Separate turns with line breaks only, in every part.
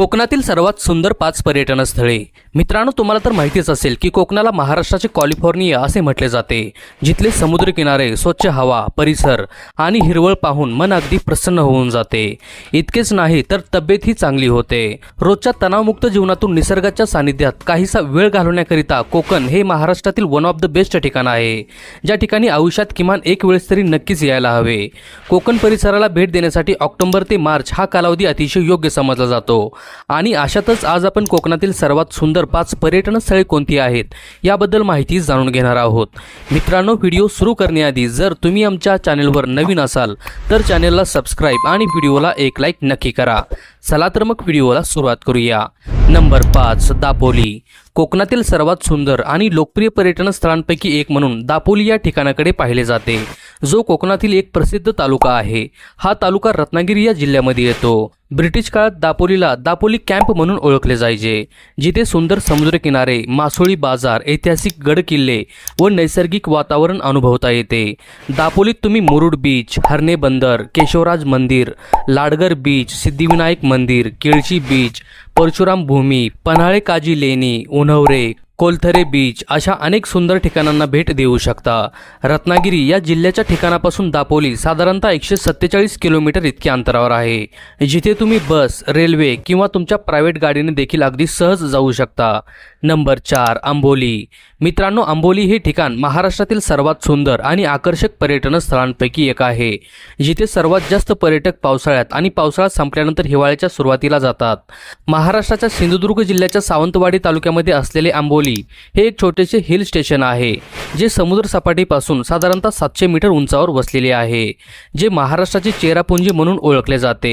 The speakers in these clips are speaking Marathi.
कोकणातील सर्वात सुंदर पाच पर्यटन स्थळे मित्रांनो तुम्हाला तर माहितीच असेल की कोकणाला महाराष्ट्राचे कॉलिफोर्निया असे म्हटले जाते. जिथले समुद्रकिनारे स्वच्छ हवा परिसर आणि हिरवळ पाहून मन अगदी प्रसन्न होऊन जाते. इतकेच नाही तर तब्येतही चांगली होते. रोजच्या तणावमुक्त जीवनातून निसर्गाच्या सानिध्यात काहीसा वेळ घालवण्याकरिता कोकण हे महाराष्ट्रातील वन ऑफ द बेस्ट ठिकाण आहे. ज्या ठिकाणी आयुष्यात किमान एक वेळेस तरी नक्कीच यायला हवे. कोकण परिसराला भेट देण्यासाठी ऑक्टोबर ते मार्च हा कालावधी अतिशय योग्य समजला जातो. आणि अशातच आज आपण कोकणातील सर्वात सुंदर पाच पर्यटन स्थळे कोणती आहेत याबद्दल माहिती जाणून घेणार आहोत. मित्रांनो व्हिडिओ सुरू करण्याआधी जर तुम्ही आमच्या चॅनेलवर नवीन असाल तर चॅनेलला सबस्क्राईब आणि व्हिडिओला एक लाईक नक्की करा. चला तर मग व्हिडिओला सुरुवात करूया. नंबर पाच दापोली. कोकणातील सर्वात सुंदर आणि लोकप्रिय पर्यटन स्थळांपैकी एक म्हणून दापोली या ठिकाणाकडे पाहिले जाते. जो कोकणातील एक प्रसिद्ध तालुका आहे. हा तालुका रत्नागिरी या जिल्ह्यामध्ये येतो. ब्रिटिश काळात दापोलीला दापोली कॅम्प म्हणून ओळखले जायचे जिथे सुंदर समुद्रकिनारे मासोळी बाजार ऐतिहासिक गड किल्ले व नैसर्गिक वातावरण अनुभवता येते. दापोलीत तुम्ही मुरुड बीच हरणे बंदर केशवराज मंदिर लाडगर बीच सिद्धिविनायक मंदिर केळशी बीच परशुराम भूमी पन्हाळे काजी लेणी उन्हवरे कोलथरे बीच अशा अनेक सुंदर ठिकाणांना भेट देऊ शकता. रत्नागिरी या जिल्ह्याच्या ठिकाणापासून दापोली साधारणतः एकशे सत्तेचाळीस किलोमीटर इतक्या अंतरावर आहे. जिथे तुम्ही बस रेल्वे किंवा तुमच्या प्रायव्हेट गाडीने देखील अगदी सहज जाऊ शकता. नंबर चार आंबोली. मित्रांनो आंबोली हे ठिकाण महाराष्ट्रातील सर्वात सुंदर आणि आकर्षक पर्यटन स्थळांपैकी एक आहे. जिथे सर्वात जास्त पर्यटक पावसाळ्यात आणि पावसाळा संपल्यानंतर हिवाळ्याच्या सुरुवातीला जातात. महाराष्ट्राच्या सिंधुदुर्ग जिल्ह्याच्या सावंतवाडी तालुक्यामध्ये असलेले आंबोली हे एक छोटेसे हिल स्टेशन आहे जे समुद्रसपाटीपासून साधारणतः सातशे मीटर उंचावर वसलेले आहे जे महाराष्ट्राचे चेरापुंजी म्हणून ओळखले जाते.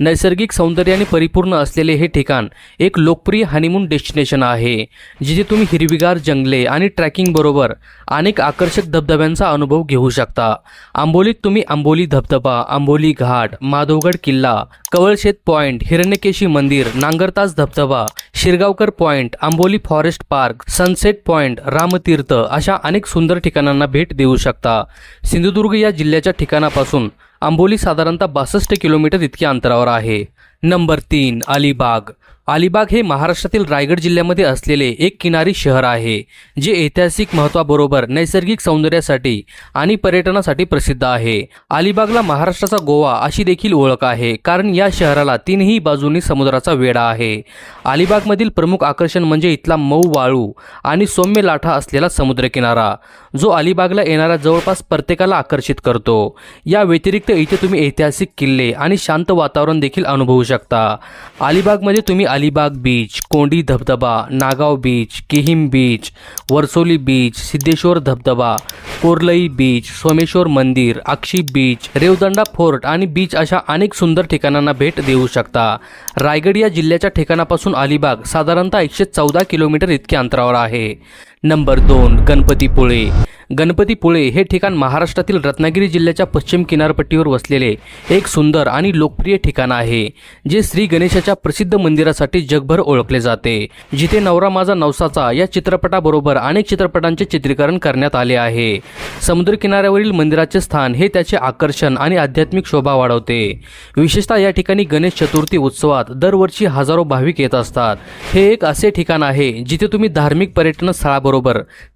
नैसर्गिक सौंदर्याने परिपूर्ण असलेले हे ठिकाण एक लोकप्रिय हनीमून डेस्टिनेशन आहे जिथे तुम्ही हिरवीगार जंगले आणि ट्रॅकिंगबरोबर अनेक आकर्षक धबधब्यांचा अनुभव घेऊ शकता. आंबोलीत तुम्ही आंबोली धबधबा आंबोली घाट माधवगड किल्ला कवळशेत पॉइंट हिरण्यकेशी मंदिर नांगरतास धबधबा Shirgaonkar point Amboli forest park sunset point Ramtirth अशा अनेक सुंदर ठिकाणांना भेट देऊ शकता. सिंधुदुर्ग या जिल्ह्याच्या ठिकाणापासून आंबोली साधारणतः बासष्ट किलोमीटर इतक्या अंतरावर आहे. नंबर तीन अलिबाग. अलिबाग हे महाराष्ट्रातील रायगड जिल्ह्यामध्ये असलेले एक किनारी शहर आहे जे ऐतिहासिक महत्त्वाबरोबर नैसर्गिक सौंदर्यासाठी आणि पर्यटनासाठी प्रसिद्ध आहे. अलिबागला महाराष्ट्राचा गोवा अशी देखील ओळख आहे कारण या शहराला तीनही बाजूंनी समुद्राचा वेढा आहे. अलिबागमधील प्रमुख आकर्षण म्हणजे इथला मऊ वाळू आणि सौम्य लाठा असलेला समुद्रकिनारा जो अलिबागला येणाऱ्या जवळपास प्रत्येकाला आकर्षित करतो. या व्यतिरिक्त इथे तुम्ही ऐतिहासिक किल्ले आणि शांत वातावरण देखील अनुभवू शकता. अलिबागमध्ये तुम्ही अलिबाग बीच कोंडी धबधबा Nagaon beach Kihim beach Varsoli beach Siddheshwar धबधबा कोरलई बीच सोमेश्वर मंदिर अक्षी बीच रेवदंडा फोर्ट आणि बीच अशा अनेक सुंदर ठिकाणांना भेट देऊ शकता. रायगड या जिल्ह्याच्या ठिकाणापासून अलिबाग साधारणतः एकशे चौदा किलोमीटर इतक्या अंतरावर आहे. नंबर दोन गणपतीपुळे गणपतीपुळे हे ठिकाण महाराष्ट्रातील रत्नागिरी जिल्ह्याच्या पश्चिम किनारपट्टीवर वसलेले एक सुंदर आणि लोकप्रिय ठिकाण आहे जे श्री गणेशाच्या प्रसिद्ध मंदिरासाठी जगभर ओळखले जाते. जिथे नवरा माझा नवसाचा या चित्रपटाबरोबर अनेक चित्रपटांचे चित्रीकरण करण्यात आले आहे. समुद्रकिनाऱ्यावरील मंदिराचे स्थान हे त्याचे आकर्षण आणि आध्यात्मिक शोभा वाढवते. विशेषतः या ठिकाणी गणेश चतुर्थी उत्सवात दरवर्षी हजारो भाविक येत असतात. हे एक असे ठिकाण आहे जिथे तुम्ही धार्मिक पर्यटन स्थळाबरोबर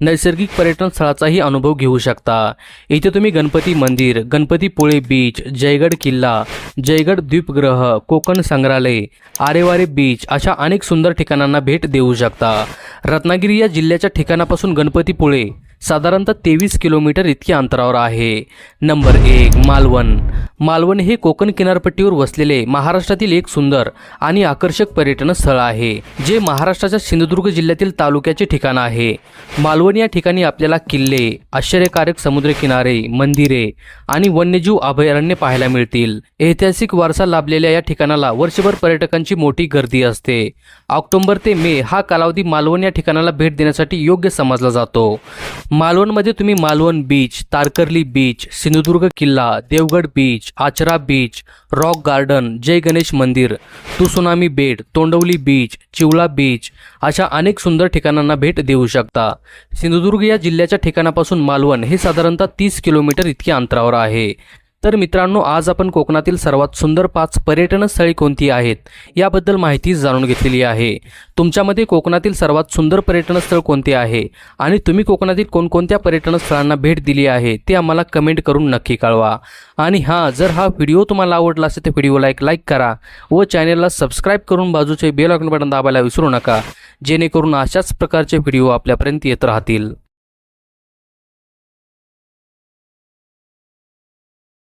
नैसर्गिक पर्यटन स्थळाचाही अनुभव घेऊ शकता. इथे तुम्ही गणपती मंदिर गणपतीपुळे बीच जयगड किल्ला जयगड द्वीपग्रह कोकण संग्रहालय आरेवारे बीच अशा अनेक सुंदर ठिकाणांना भेट देऊ शकता. रत्नागिरी या जिल्ह्याच्या ठिकाणापासून गणपतीपुळे साधारणतः तेवीस किलोमीटर इतक्या अंतरावर आहे. नंबर एक मालवण. मालवण हे कोकण किनारपट्टीवर वसलेले महाराष्ट्रातील एक सुंदर आणि आकर्षक पर्यटन स्थळ आहे जे महाराष्ट्राच्या सिंधुदुर्ग जिल्ह्यातील तालुक्याचे ठिकाण आहे. मालवण या ठिकाणी आपल्याला किल्ले आश्चर्यकारक समुद्रकिनारे मंदिरे आणि वन्यजीव अभयारण्य पाहायला मिळतील. ऐतिहासिक वारसा लाभलेल्या या ठिकाणाला वर्षभर पर्यटकांची मोठी गर्दी असते. ऑक्टोबर ते मे हा कालावधी मालवण या ठिकाणाला भेट देण्यासाठी योग्य समजला जातो. मालवणमध्ये तुम्ही मालवण बीच तारकर्ली बीच सिंधुदुर्ग किल्ला Devgad beach Achra beach rock garden Jai Ganesh मंदिर तुसुनामी बेट तोंडवली बीच चिवळा बीच अशा अनेक सुंदर ठिकाणांना भेट देऊ शकता. सिंधुदुर्ग या जिल्ह्याच्या ठिकाणापासून मालवण हे साधारणतः तीस किलोमीटर इतक्या अंतरावर आहे. तर मित्रांनो आज आपण कोकणातील सर्वात सुंदर पाच पर्यटन स्थळे कोणती आहेत याबद्दल माहिती जाणून घेतलेली आहे. तुमच्यामध्ये कोकणातील सर्वात सुंदर पर्यटन स्थळ कोणते आहे आणि तुम्ही कोकणातील कोणकोणत्या पर्यटन स्थळांना भेट दिली आहे ते आम्हाला कमेंट करून नक्की कळवा. आणि हां जर हा व्हिडिओ तुम्हाला आवडला असेल तर व्हिडिओला एक लाईक करा व चॅनेलला सबस्क्राईब करून बाजूचे बेल आयकॉन बटन दाबायला विसरू नका जेणेकरून अशाच प्रकारचे व्हिडिओ आपल्यापर्यंत येत राहतील.